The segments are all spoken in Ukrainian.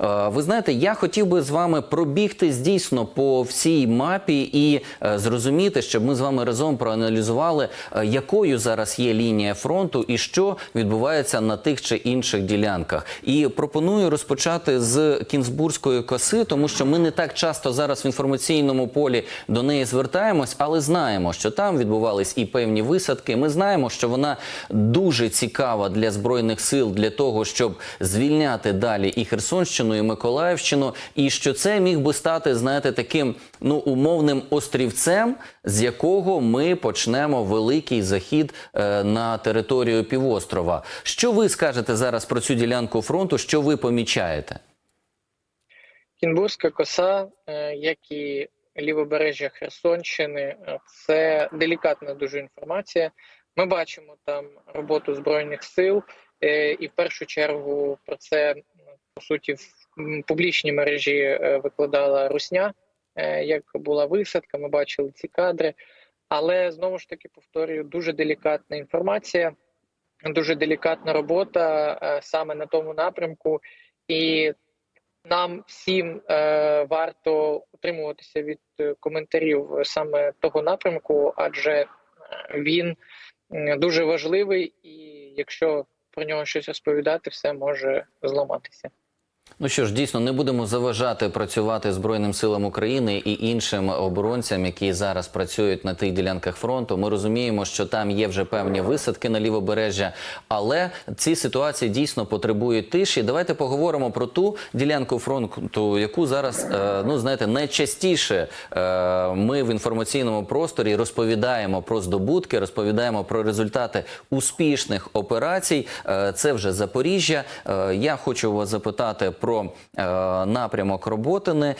Е, Ви знаєте, я хотів би з вами пробігти дійсно по всій мапі і е, зрозуміти, щоб ми з вами разом проаналізували, е, якою зараз є лінія фронту і що відбувається на тих чи інших ділянках. І пропоную розпочати з Кінзбурзької коси, тому що ми не так часто зараз в інформаційному полі до неї звертаємось, але знаємо, що там відбувались і певні висадки. Ми знаємо, що вона дуже цікава для збройних сил для того, щоб звільняти далі і Херсонщину, і Миколаївщину, і що це міг би стати, знаєте, таким ну умовним острівцем, з якого ми почнемо великий захід е, на територію півострова. Що ви скажете зараз про цю ділянку фронту? Що ви помічаєте? Кінбурзька коса, е, як і лівобережжя Херсонщини, е, це делікатна дуже інформація. Ми бачимо там роботу збройних сил, е, і в першу чергу про це по суті публічній мережі е, викладала Русня. е, Як була висадка, ми бачили ці кадри. Але знову ж таки повторюю, дуже делікатна інформація, дуже делікатна робота е, саме на тому напрямку. І нам всім варто утримуватися від коментарів саме того напрямку, адже він дуже важливий, і якщо про нього щось розповідати, все може зламатися. Ну що ж, дійсно не будемо заважати працювати Збройним силам України і іншим оборонцям, які зараз працюють на тих ділянках фронту. Ми розуміємо, що там є вже певні висадки на лівобережжя, але ці ситуації дійсно потребують тиші. Давайте поговоримо про ту ділянку фронту, яку зараз е, ну знаєте, найчастіше е, ми в інформаційному просторі розповідаємо про здобутки, розповідаємо про результати успішних операцій. Е, Це вже Запоріжжя. Я хочу вас запитати про е, напрямок Роботини, е,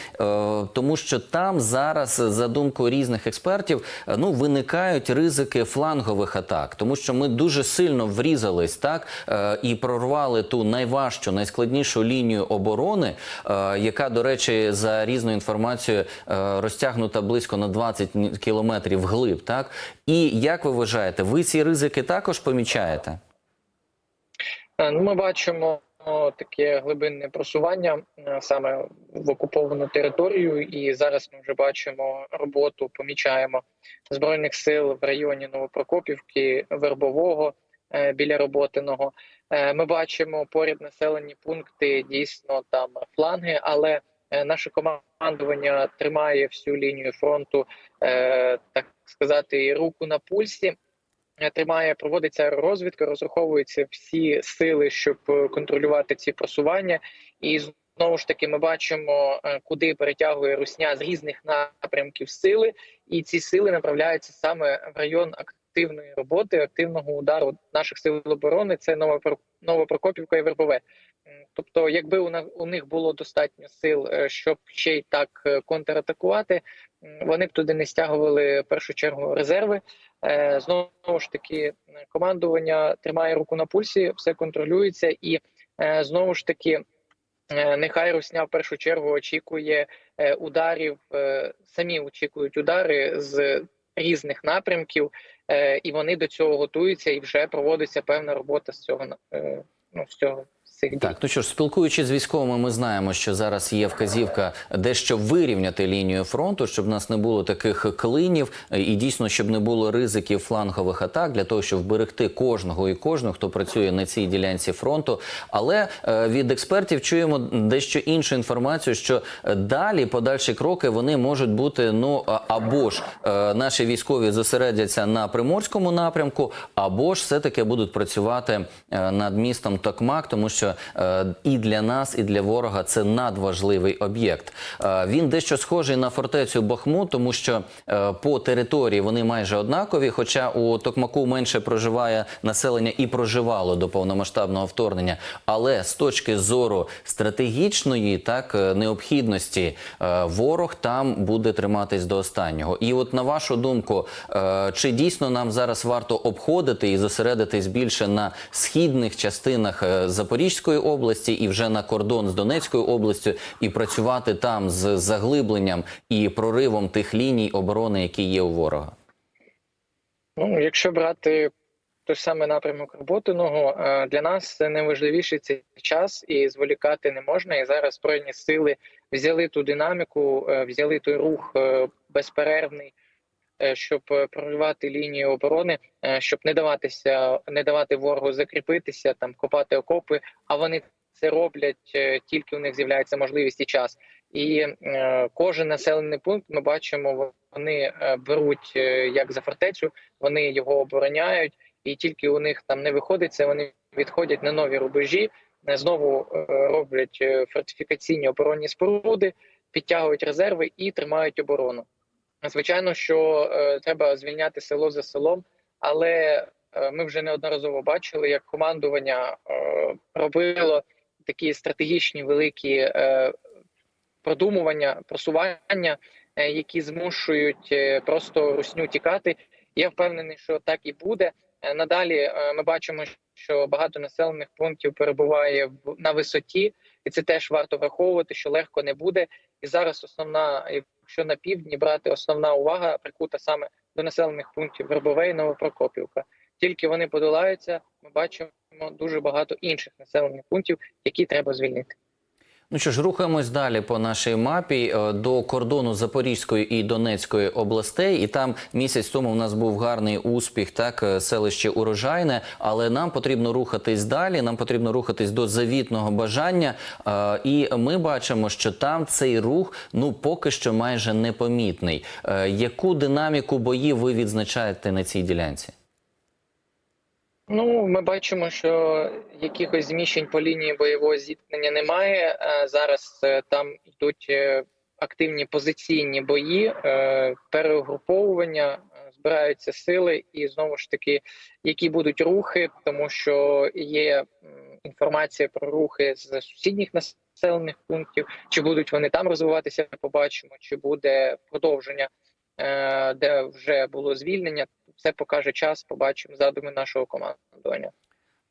тому що там зараз, за думкою різних експертів, е, ну виникають ризики флангових атак, тому що ми дуже сильно врізались так і прорвали ту найважчу, найскладнішу лінію оборони, яка, до речі, за різною інформацією розтягнута близько на 20 кілометрів вглиб. Так і як ви вважаєте, ви ці ризики також помічаєте? Ну, ми бачимо таке глибинне просування е, саме в окуповану територію, і зараз ми вже бачимо роботу, помічаємо збройних сил в районі Новопрокопівки, Вербового е, біля Роботиного. Е, Ми бачимо поряд населені пункти, дійсно там фланги, але наше командування тримає всю лінію фронту, так сказати, руку на пульсі тримає, проводиться розвідка, розраховуються всі сили, щоб е, контролювати ці просування. І знову ж таки, ми бачимо, е, куди перетягує Русня з різних напрямків сили, і ці сили направляються саме в район активної роботи, активного удару наших сил оборони. Це Новопро- Новопрокопівка і Вербове. Тобто, якби у них було достатньо сил, е, щоб ще й так е, контратакувати, вони б туди не стягували в першу чергу резерви. Е, Знову ж таки, командування тримає руку на пульсі, все контролюється, і знову ж таки, нехай Русня в першу чергу очікує ударів, самі очікують удари з різних напрямків, е, і вони до цього готуються, і вже проводиться певна робота з цього е, ну, з цього цих дій. Так, ну що ж, спілкуючись з військовими, ми знаємо, що зараз є вказівка дещо вирівняти лінію фронту, щоб в нас не було таких клинів, і дійсно, щоб не було ризиків флангових атак для того, щоб вберегти кожного і кожного, хто працює на цій ділянці фронту. Але е, від експертів чуємо дещо іншу інформацію, що е, далі подальші кроки вони можуть бути ну або ж е, наші військові зосередяться на приморському напрямку, або ж все таки будуть працювати над містом Токмак, тому що е, і для нас, і для ворога це надважливий об'єкт. Е, Він дещо схожий на фортецю Бахмут, тому що е, по території вони майже однакові. Хоча у Токмаку менше проживає населення і проживало до повномасштабного вторгнення. Але з точки зору стратегічної так необхідності ворог там буде триматись до останнього. І от на вашу думку, чи дійсно нам зараз варто обходити і зосередитись більше на східних частинах е, Запорізької області і вже на кордон з Донецькою областю, і працювати там з заглибленням і проривом тих ліній оборони, які є у ворога? Ну, якщо брати той самий напрямок Роботиного. Е, Для нас це найважливіший цей час і зволікати не можна. І зараз збройні сили взяли ту динаміку, е, взяли той рух е, безперервний, щоб е, проривати лінію оборони, е, щоб не даватися, не давати ворогу закріпитися, там копати окопи. А вони це роблять е, тільки у них з'являється можливість і час. І е, кожен населений пункт ми бачимо, вони е, беруть е, як за фортецю, вони його обороняють, і тільки у них там не виходить це, вони відходять на нові рубежі, е, знову е, роблять е, фортифікаційні оборонні споруди, підтягують резерви і тримають оборону. Звичайно, що е, треба звільняти село за селом, але е, ми вже неодноразово бачили, як командування е, робило такі стратегічні великі е, продумування, просування, е, які змушують е, просто русню тікати. Я впевнений, що так і буде. Е, Надалі е, ми бачимо, що багато населених пунктів перебуває в на висоті, і це теж варто враховувати, що легко не буде. І зараз основна, якщо на півдні брати основна увага прикута саме до населених пунктів Вербове і Новопрокопівка. Тільки вони подолаються, ми бачимо дуже багато інших населених пунктів, які треба звільнити. Ну що ж, рухаємось далі по нашій мапі е, до кордону Запорізької і Донецької областей. І там місяць тому в нас був гарний успіх, так е, селище урожайне. Але нам потрібно рухатись далі. Нам потрібно рухатись до завітного бажання. Е, І ми бачимо, що там цей рух ну поки що майже непомітний. Яку динаміку боїв ви відзначаєте на цій ділянці? Ну, ми бачимо, що якихось зміщень по лінії бойового зіткнення немає. Е, Зараз е, там йдуть е, активні позиційні бої, перегруповування, е, збираються сили, і знову ж таки, які будуть рухи, тому що є інформація про рухи з сусідніх населених пунктів. Чи будуть вони там розвиватися? Побачимо, чи буде продовження, де вже було звільнення. Все покаже час. Побачимо задуми нашого командування.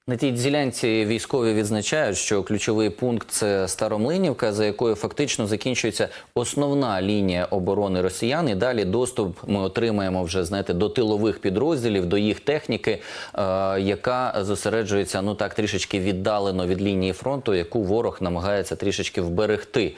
На тій ділянці військові відзначають, що ключовий пункт це Старомлинівка, за якою фактично закінчується основна лінія оборони росіян. І далі доступ ми отримаємо вже знаєте до тилових підрозділів, до їх техніки, е, яка зосереджується ну так трішечки віддалено від лінії фронту, яку ворог намагається трішечки вберегти.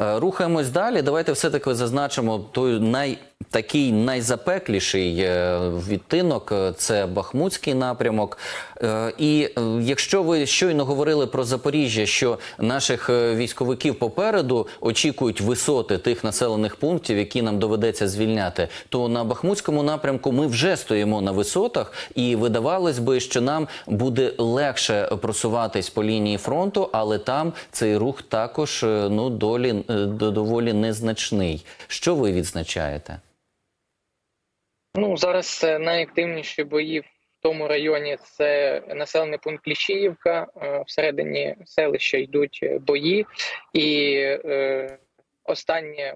Е, рухаємось далі. Давайте все таки зазначимо той най такий найзапекліший е, відтинок це Бахмутський напрямок. Е, І е, якщо ви щойно говорили про Запоріжжя, що наших е, військовиків попереду очікують висоти тих населених пунктів, які нам доведеться звільняти, то на Бахмутському напрямку ми вже стоїмо на висотах, і видавалось би, що нам буде легше просуватись по лінії фронту, але там цей рух також е, ну долі доволі незначний. Що ви відзначаєте? Ну зараз найактивніші бої тому районі це населений пункт Кліщіївка. Е, Всередині селища йдуть е, бої, і е, останні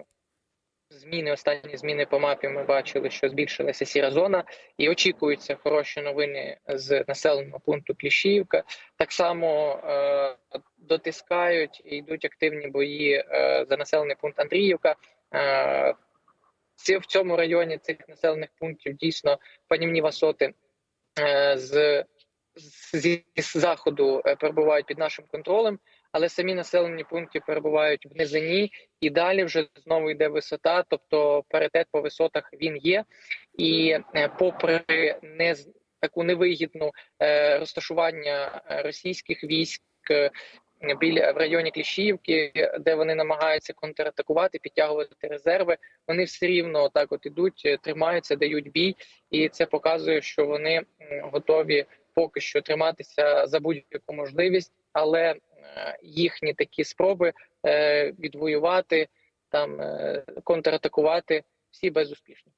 зміни, останні зміни по мапі ми бачили, що збільшилася сіра зона, і очікуються хороші новини з населеного пункту Кліщіївка. Так само дотискають і йдуть активні бої за населений пункт Андріївка. Е, в цьому районі цих населених пунктів дійсно панівні висоти з, з, зі заходу е, перебувають під нашим контролем, але самі населені пункти перебувають в низині, і далі вже знову йде висота, тобто паритет по висотах він є. І е, попри не таку невигідну е, розташування е, російських військ. Біля в районі Кліщіївки, де вони намагаються контратакувати, підтягувати резерви, вони все рівно так от ідуть, е, тримаються, дають бій, і це показує, що вони готові поки що триматися за будь-яку можливість, але е, їхні такі спроби е, відвоювати там контратакувати всі безуспішні.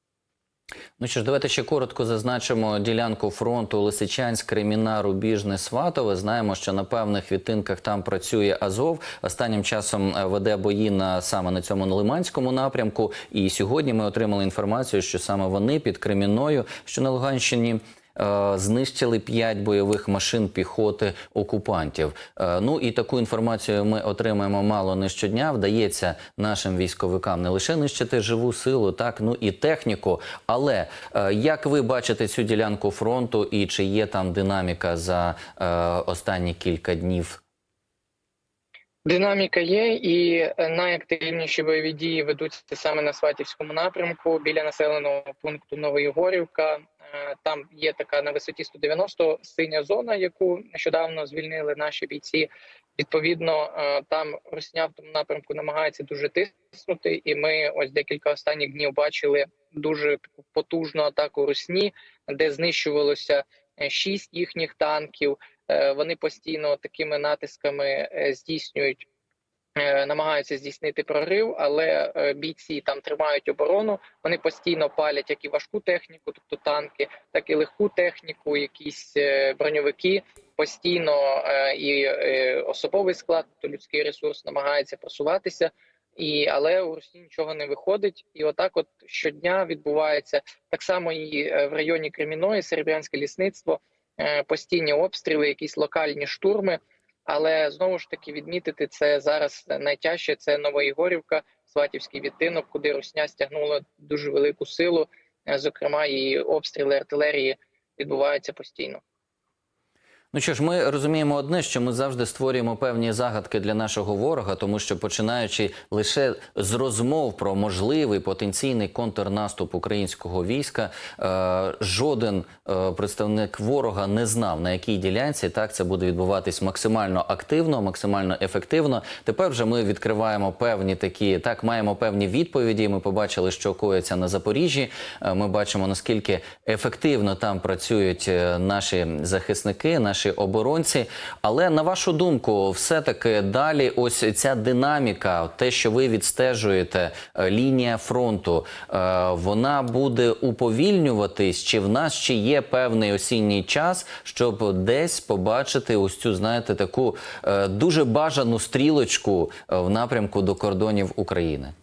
Ну що ж, давайте ще коротко зазначимо ділянку фронту Лисичанськ, Креміна, Рубіжне, Сватове. Знаємо, що на певних відтинках там працює Азов. Останнім часом е, веде бої на саме на цьому Лиманському напрямку. І сьогодні ми отримали інформацію, що саме вони під Креміною, що на Луганщині. Е, знищили 5 бойових машин піхоти окупантів. Е, ну і таку інформацію ми отримаємо мало не щодня. Вдається нашим військовикам не лише нищити живу силу, так ну і техніку. Але е, як ви бачите цю ділянку фронту, і чи є там динаміка за останні кілька днів? Динаміка є, і найактивніші бойові дії ведуться саме на Сватівському напрямку біля населеного пункту Новоєгорівка. Е, Там є така на висоті 190 синя зона, яку нещодавно звільнили наші бійці. Відповідно, е, там Росня в тому напрямку намагається дуже тиснути, і ми ось декілька останніх днів бачили дуже потужну атаку Русні, де знищувалося шість їхніх танків. Е, Вони постійно такими натисками е, здійснюють, е, намагаються здійснити прорив, але е, бійці там тримають оборону. Вони постійно палять як і важку техніку, тобто танки, так і легку техніку, якісь е, броньовики. Постійно е, і е, особовий склад, тобто людський ресурс намагається просуватися. І але у Росії нічого не виходить, і отак, от щодня відбувається так само і е, в районі Креміної, Серебрянське лісництво е, постійні обстріли, якісь локальні штурми. Але знову ж таки відмітити це зараз найтяжче. Це Новоігорівка, Сватівський відтинок, куди Русня стягнула дуже велику силу. Е, Зокрема, і обстріли артилерії відбуваються постійно. Ну що ж, ми розуміємо одне, що ми завжди створюємо певні загадки для нашого ворога, тому що починаючи лише з розмов про можливий потенційний контрнаступ українського війська, е, жоден е, представник ворога не знав на якій ділянці так це буде відбуватись максимально активно, максимально ефективно. Тепер вже ми відкриваємо певні такі, так маємо певні відповіді. Ми побачили, що коїться на Запоріжжі. Е, Ми бачимо наскільки ефективно там працюють наші захисники, наші оборонці. Але на вашу думку, все-таки далі, ось ця динаміка, те, що ви відстежуєте, е, лінія фронту, е, вона буде уповільнюватись, чи в нас ще є певний осінній час, щоб десь побачити ось цю, знаєте, таку е, дуже бажану стрілочку в напрямку до кордонів України?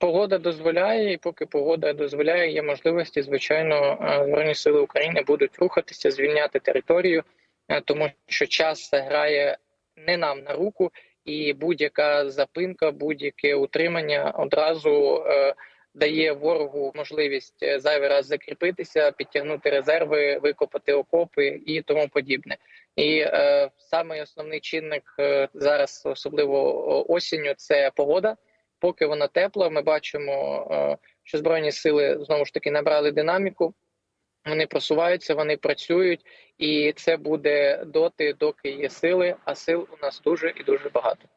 Погода дозволяє, і поки погода дозволяє, є можливості, звичайно, е, Збройні сили України будуть рухатися, звільняти територію, е, тому що час грає не нам на руку, і будь-яка запинка, будь-яке утримання одразу е, дає ворогу можливість зайвий раз закріпитися, підтягнути резерви, викопати окопи і тому подібне. І е, саме основний чинник зараз, особливо осінню, це погода поки вона тепла, ми бачимо, е, що збройні сили знову ж таки набрали динаміку. Вони просуваються, вони працюють, і це буде доти, доки є сили. А сил у нас дуже і дуже багато.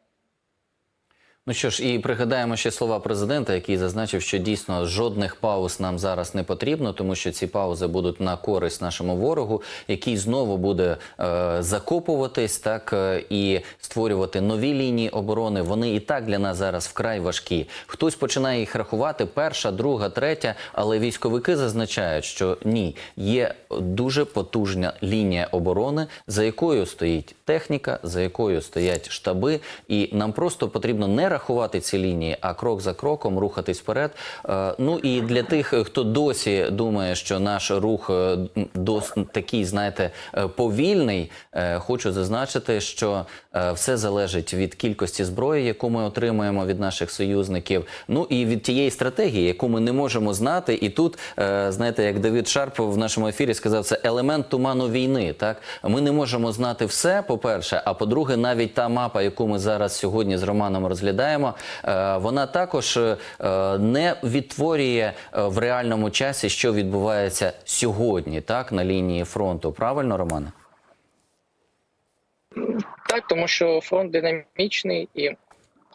Ну що ж, і пригадаємо ще слова президента, який зазначив, що дійсно жодних пауз нам зараз не потрібно, тому що ці паузи будуть на користь нашому ворогу, який знову буде е, закопуватись, так е, і створювати нові лінії оборони. Вони і так для нас зараз вкрай важкі. Хтось починає їх рахувати: перша, друга, третя. Але військовики зазначають, що ні, є дуже потужна лінія оборони, за якою стоїть техніка, за якою стоять штаби, і нам просто потрібно не рахувати ці лінії, а крок за кроком рухатись вперед. Е, Ну і для тих, хто досі думає, що наш рух е, дос такий, знаєте, е, повільний, хочу зазначити, що все залежить від кількості зброї, яку ми отримуємо від наших союзників. Ну і від тієї стратегії, яку ми не можемо знати. І тут, знаєте, як Давид Шарп в нашому ефірі сказав, це елемент туману війни. Так ми не можемо знати все, по-перше, а по-друге, навіть та мапа, яку ми зараз сьогодні з Романом розглядаємо, е, вона також е, не відтворює е, в реальному часі, що відбувається сьогодні, так на лінії фронту. Правильно, Романе? Так, тому що фронт динамічний і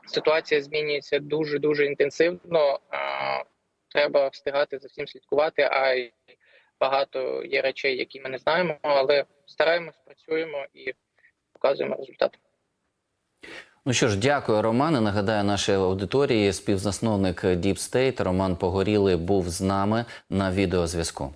ситуація змінюється дуже дуже інтенсивно. Треба встигати за всім слідкувати. А багато є речей, які ми не знаємо, але стараємось, працюємо і показуємо результати. Ну що ж, дякую, Романе. Нагадаю, нашій аудиторії співзасновник Deep State Роман Погорілий був з нами на відеозв'язку.